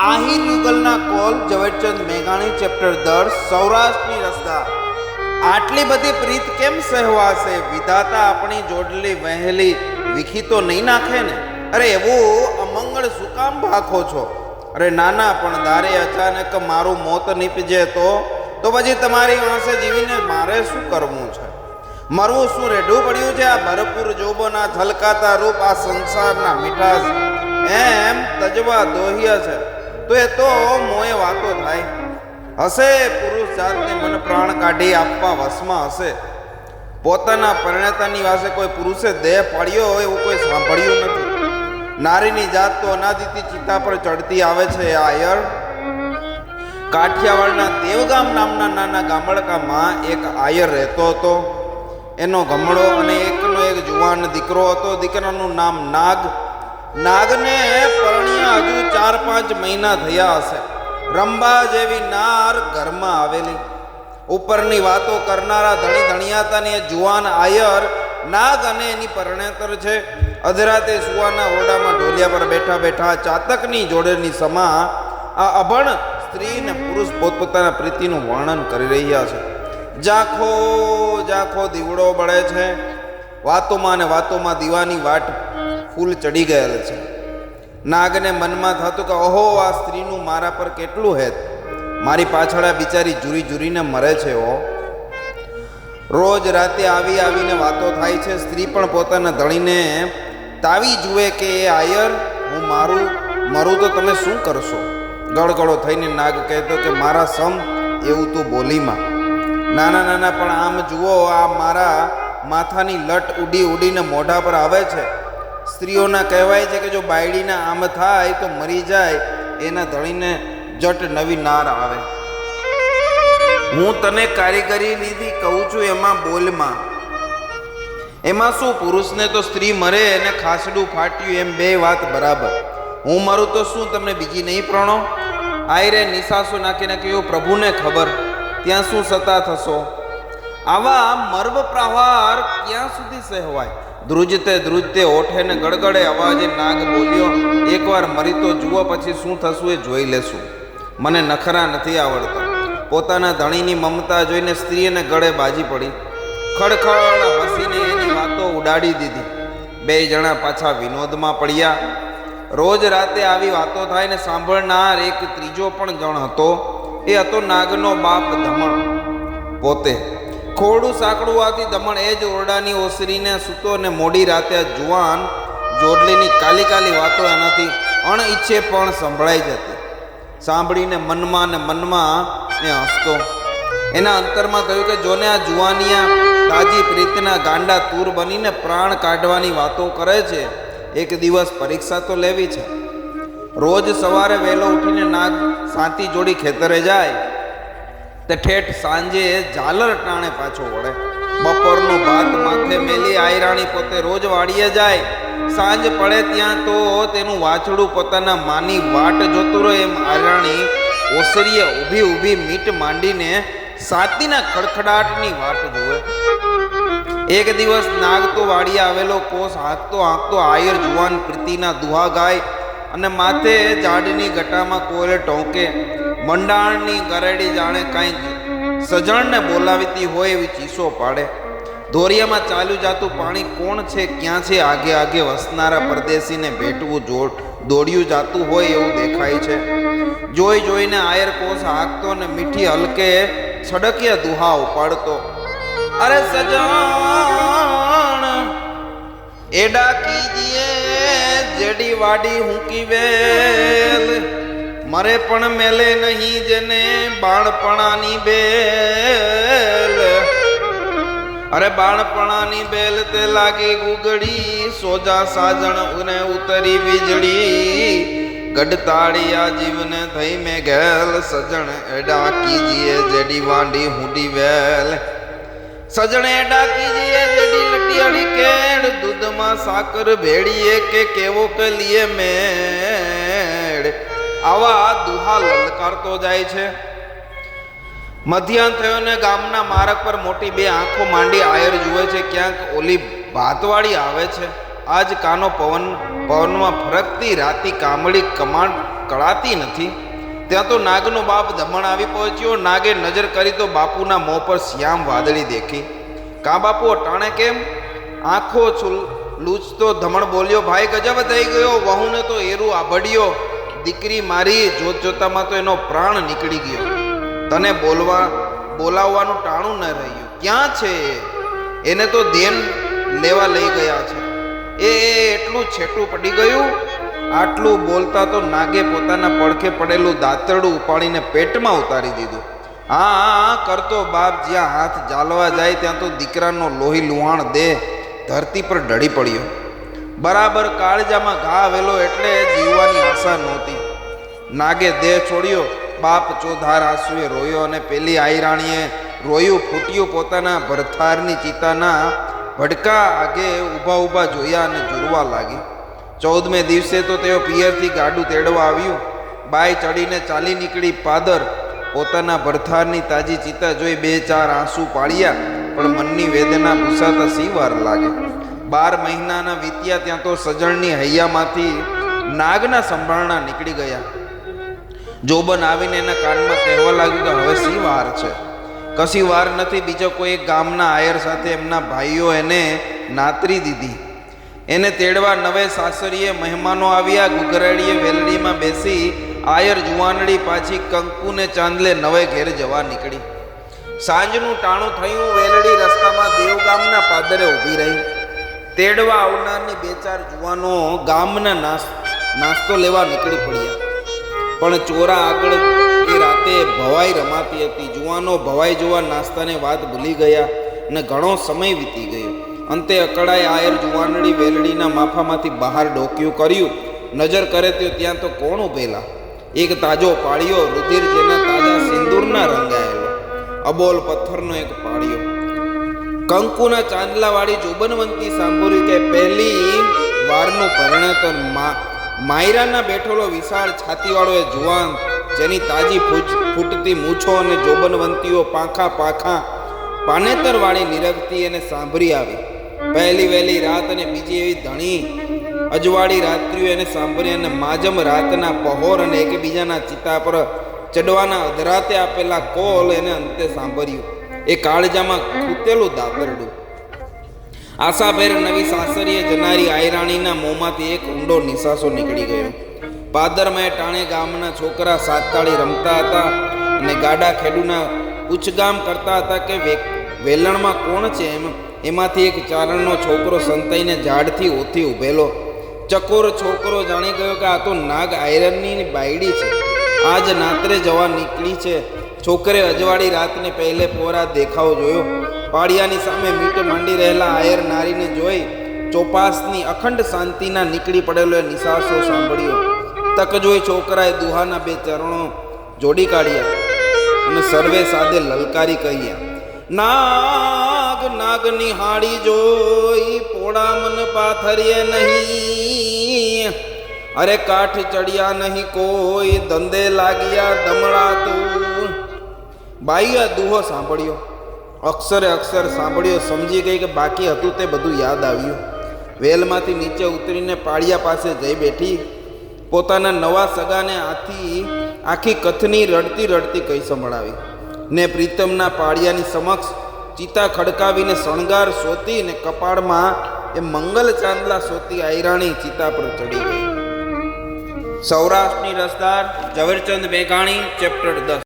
આહિર યુગલના કોલ ઝવેરચંદ મેઘાણી, ચેપ્ટર દસ, સૌરાષ્ટ્રની રસદા. આટલી બધી પ્રીત કેમ સહેવાશે વિધાતા આપણી જોડલી વહેલી વિખી તો નહીં નાખે ને? અરે એવું અમંગળ શું કામ ભાખો છો. અરે નાના, પણ દારે અચાનક મારું મોત નીપજે તો? તો પછી તમારી વાંસે જીવીને મારે શું કરવું છે? મરવું શું રેઢું પડ્યું છે? આ ભરપૂર જોબોના છલકાતા રૂપ, આ સંસારના મીઠાશ એમ તજવા દોહ્ય છે. તો એ તો મોએ વાતો થાય. હશે પુરુષ જાતને મન પ્રાણ કાઢી આપવા વશમાં હશે. પોતાના પરિણતાની વાસે કોઈ પુરુષે દેહ પાડ્યો હોય એવું કોઈ સાંભળ્યું નથી. નારીની જાત તો અનાદિથી ચિતા પર ચડતી આવે છે આયર કાઠિયાવાડના દેવગામ નામના નાના ગામડકામાં એક આયર રહેતો હતો. એનો ગમડો અને એકનો એક જુવાન દીકરો હતો. દીકરાનું નામ નાગ. નાગને પરણ્યા હજુ ચાર પાંચ મહિના થયા હશે. રંબા જેવી નાર ઘરમાં આવેલી. ઉપરની વાતો કરનારા ધણી ધણિયાતાની જુવાન આયર નાગ અને એની પરણેતર છે. અધરાતે સુવાના ઓરડામાં ઢોલિયા પર બેઠા બેઠા ચાતકની જોડેની સમા આ અભણ સ્ત્રી ને પુરુષ પોતપોતાના પ્રીતિનું વર્ણન કરી રહ્યા છે. ઝાંખો ઝાંખો દીવડો બળે છે. વાતોમાં અને વાતોમાં દીવાની વાટ ફૂલ ચડી ગયેલ છે. નાગને મનમાં થતું કે ઓહો, આ સ્ત્રીનું મારા પર કેટલું હેત? મારી પાછળ આ બિચારી જુરી જુરીને મરે છે ઓ રોજ રાતે આવી આવીને વાતો થાય છે, સ્ત્રી પણ પોતાના ધણીને તાવી જુએ કે, એ આયર, હું મારું, મરું તો તમે શું કરશો? ગળગળો થઈને નાગ કહેતો કે, મારા સમ, એવું તું બોલીમાં. નાના નાના પણ આમ જુઓ, આ મારા માથાની લટ ઉડી ઉડીને મોઢા પર આવે છે. સ્ત્રીઓના કહેવાય છે કે જો બાયડીના આમ થાય તો મરી જાય, એના ધણીને જટ નવી નાર આવે. હું તને કારીગરી લીધી કહું છું એમાં બોલમાં. એમાં શું પુરુષને તો સ્ત્રી મરે એને ખાસડું ફાટ્યું એમ બે વાત બરાબર. હું મારું તો શું તમને બીજી નહીં પ્રણો? આયરે નિશાસો નાખીને કહ્યું, પ્રભુને ખબર, ત્યાં શું સતા થશો? આવા મર્મ પ્રહાર ક્યાં સુધી સહેવાય? ધ્રુજતે ધ્રુજતે ઓઠે ને ગડગડે અવાજે નાગ બોલ્યો, એકવાર મરી તો જુઓ પછી શું થશું એ જોઈ લેશું. મને નખરા નથી આવડતા. પોતાના ધણીની મમતા જોઈને સ્ત્રીને ગળે બાજી પડી. ખડખડ હસીને એની વાતો ઉડાડી દીધી. બે જણા પાછા વિનોદમાં પડ્યા. રોજ રાતે આવી વાતો થાય ને સાંભળનાર એક ત્રીજો પણ જણ હતો. એ હતો નાગનો બાપ ધમણ. પોતે ખોડું સાંકડું આથી દમણ એ જ ઓરડાની ઓસરીને સૂતો ને મોડી રાતે જુવાન જોડલીની કાલી કાલી વાતો એનાથી અણઈચ્છે પણ સંભળાઈ જતી. સાંભળીને મનમાં ને મનમાં એ હસતો. એના અંતરમાં થયું કે, જોને આ જુવાનિયા તાજી પ્રીતના ગાંડા તૂર બનીને પ્રાણ કાઢવાની વાતો કરે છે. એક દિવસ પરીક્ષા તો લેવી છે. રોજ સવારે વહેલો ઉઠીને નાગ સાતી જોડી ખેતરે જાય. તે ઠેઠ સાંજે ઝાલર ટાણે પાછો વળે. બપોરનું ભાત માથે મેલી આયરાણી પોતે રોજ વાડીએ જાય. સાંજ પડે ત્યાં તો તેનું વાછડું પોતાના માની વાટ જોતું રહે એમ આયરાણી ઓસરીએ ઊભી ઊભી મીટ માંડીને સાતીના ખડખડાટની વાટ જુએ. એક દિવસ નાગ તો વાડીએ આવેલો કોસ હાંકતો હાંકતો આયર જુવાન પ્રીતિના દુહા ગાય અને માથે ઝાડની ગટામાં કોયલે ટોંકે. મંડાણની ગરેડી જાણે કાંઈ સજણને બોલાવીતી હોય એવી ચીસો પાડે. ધોરિયામાં ચાલ્યું જાતું પાણી કોણ છે, ક્યાં છે, આગે આગે વસનારા પરદેશીને ભેટવું જોડ દોડ્યું જાતું હોય એવું દેખાય છે. જોઈ જોઈને આયર કોષ હાંકતો ને મીઠી હલકે છડકિયા દુહા ઉપાડતો. અરે સજણ એડા કીજીએ જેડી વાડી હુંકી વેલ મરે પણ મેલે નહીં જેને બાળપણાની બેલ. અરે બાળપણાની બેલ તે લાગી ગુગડી, સોજા સાજણ ઉને ઉતરી વીજળી. ગડતાળિયા જીવને થઈ મે ગેલ સજણ એડા કીજીએ જેડી વાંડી હુંડી વેલ. સજણ એડા કીજીએ જેડી લટિયાળી કેડ દૂધમાં સાકર ભેળીએ કે કેવો કલીએ લીએ મેળ આવા દુહા લલકારતો જાય છે. મધ્યાહન થયો ને ગામના માર્ગ પર મોટી બે આંખો માંડી આયર જુએ છે, ક્યાંક ઓલી ભાતવાળી આવે છે. આજ કાનો પવન, પવનમાં ફરકતી રાતી કામળી કમાડ કળાતી નથી. ત્યાં તો નાગનો બાપ દમણ આવી પહોંચ્યો, નાગે નજર કરી તો બાપુના મોં પર શ્યામ વાદળી દેખી. કા બાપુ, અટાણે કેમ? આંખો લૂચતો ધમણ બોલ્યો, ભાઈ, ગજબ થઈ ગયો, વહુને તો એરું આભડ્યો. દીકરી મારી જોત જોતામાં તો એનો પ્રાણ નીકળી ગયો. તને બોલવા, બોલાવવાનું ટાણું ન રહ્યું. ક્યાં છે એને તો દેન લેવા લઈ ગયા છે. એ એટલું છેટું પડી ગયું. આટલું બોલતા તો નાગે પોતાના પડખે પડેલું દાંતરડું ઉપાડીને પેટમાં ઉતારી દીધું. હા હા કરતો બાપ, જ્યાં હાથ જાલવા જાય ત્યાં તો દીકરાનો લોહી લુહાણ દેહ ધરતી પર ઢળી પડ્યો. બરાબર કાળજામાં ઘા આવેલો એટલે જીવવાની આશા નહોતી. નાગે દેહ છોડ્યો, બાપ ચોધાર આંસુએ રોયો અને પેલી આયરાણીએ રોયું, ફૂટ્યું પોતાના ભરથારની ચિતાના ભડકા આગે ઊભા ઊભા જોયા અને જુરવા લાગી. ચૌદમે દિવસે તો તેઓ પિયરથી ગાડું તેડવા આવ્યું. બાય ચડીને ચાલી નીકળી પાદર, પોતાના ભરથારની તાજી ચિતા જોઈ બે ચાર આંસુ પાડ્યા પણ મનની વેદના ભૂસાતા સી વાર લાગે. બાર મહિનાના વીત્યા ત્યાં તો સજણની હૈયામાંથી નાગના સંભાળણા નીકળી ગયા. જોબન આવીને એના કાનમાં કહેવા લાગ્યું કે હવે સી વાર છે? કશી વાર નથી, બીજો કોઈ એક ગામના આયર સાથે એમના ભાઈઓ એને નાતરી દીધી. એને તેડવા નવે સાસરીએ મહેમાનો આવ્યા, ગુગરાડીએ વેલડીમાં બેસી, આયર જુવાનડી પાછી કંકુને ચાંદલે નવે ઘેર જવા નીકળી. સાંજનું ટાણું થયું, વેલડી રસ્તામાં દેવગામના પાદરે ઊભી રહી. તેડવા આવનારની બે ચાર જુવાનો ગામના નાસ્તો લેવા નીકળી પડ્યા. પણ ચોરા આગળ એ રાતે ભવાઈ રમાતી હતી. જુવાનો ભવાઈ જોવા નાસ્તાને વાત ભૂલી ગયા ને ઘણો સમય વીતી ગયો. અંતે અકળાય આયર જુવાનડી વેલડીના માફામાંથી બહાર ડોક્યું કર્યું. નજર કરે તો ત્યાં તો કોણ ઉભેલા? એક તાજો પાળિયો રુધિર જેના તાજા સિંદૂરના રંગાયેલો અબોલ પથ્થરનો એક પાળિયો. કંકુના ચાંદલાવાળી જોબનવંતી સાંભળ્યું કે પહેલી વારનું પરિણત મા- માયરાના બેઠેલો વિશાળ છાતીવાળો એ જુવાન, જેની તાજી ફૂટતી મૂછો અને જોબનવંતીઓ પાંખા પાંખા પાનેતરવાળી નિરગતી એને સાંભળી આવી. પહેલી વહેલી રાત અને બીજી એવી ધણી અજવાળી રાત્રિઓ એને સાંભળી અને માજમ રાતના પહોર અને એકબીજાના ચિતા પર ચડવાના અધરાતે આપેલા કોલ એને અંતે સાંભળ્યું. એ કાળજામાં ખૂટેલું દાતરડું આશાભેર નવી સાસરીએ જનારી આયરાણીના મોંમાંથી એક ઊંડો નિસાસો નીકળી ગયો. પાદરમાં ટાણે ગામના છોકરા સાતતાળી રમતા હતા અને ગાડા ખેડૂના ઉચ્ચગામ કરતા હતા કે વેલણમાં કોણ છે એમ, એમાંથી એક ચારણનો છોકરો સંતાઈને ઝાડથી ઓથી ઊભેલો ચકોર છોકરો જાણી ગયો કે આ તો નાગ આયરનની બાયડી છે. આજ નાત્રે જવા નીકળી છે. છોકરે અજવાળી રાતને પહેલે પોરા દેખાવ જોયો. પાડિયાની સામે મીટ માંડી રહેલા આયર નારીને જોઈ ચોપાસની અખંડ શાંતિના નીકળી પડેલો એ નિસાસો સાંભળ્યો. તક જોઈ છોકરાએ દુહાના બે ચરણો જોડી કાઢ્યા અને સર્વે સાદે લલકારી કહ્યા, નાગ નાગ નિહાળી જોઈ પોળા મન પાથરીએ નહીં. અરે કાઠ ચડ્યા નહીં કોઈ, ધંધે લાગ્યા દમડા તું બાઈએ દુહો સાંભળ્યો. અક્ષરે અક્ષર સાંભળ્યો, સમજી ગઈ કે બાકી હતું તે બધું યાદ આવ્યું. વેલમાંથી નીચે ઉતરીને પાળિયા પાસે જઈ બેઠી. પોતાના નવા સગાને આથી આખી કથની રડતી રડતી કઈ સંભળાવી. ને પ્રીતમના પાળિયાની સમક્ષ ચિતા ખડકાવીને શણગાર સોતી ને કપાળમાં એ મંગલ ચાંદલા સોતી આયરાણી ચિતા પર ચડી ગઈ. સૌરાષ્ટ્રની રસદાર ઝવેરચંદ મેઘાણી ચેપ્ટર દસ.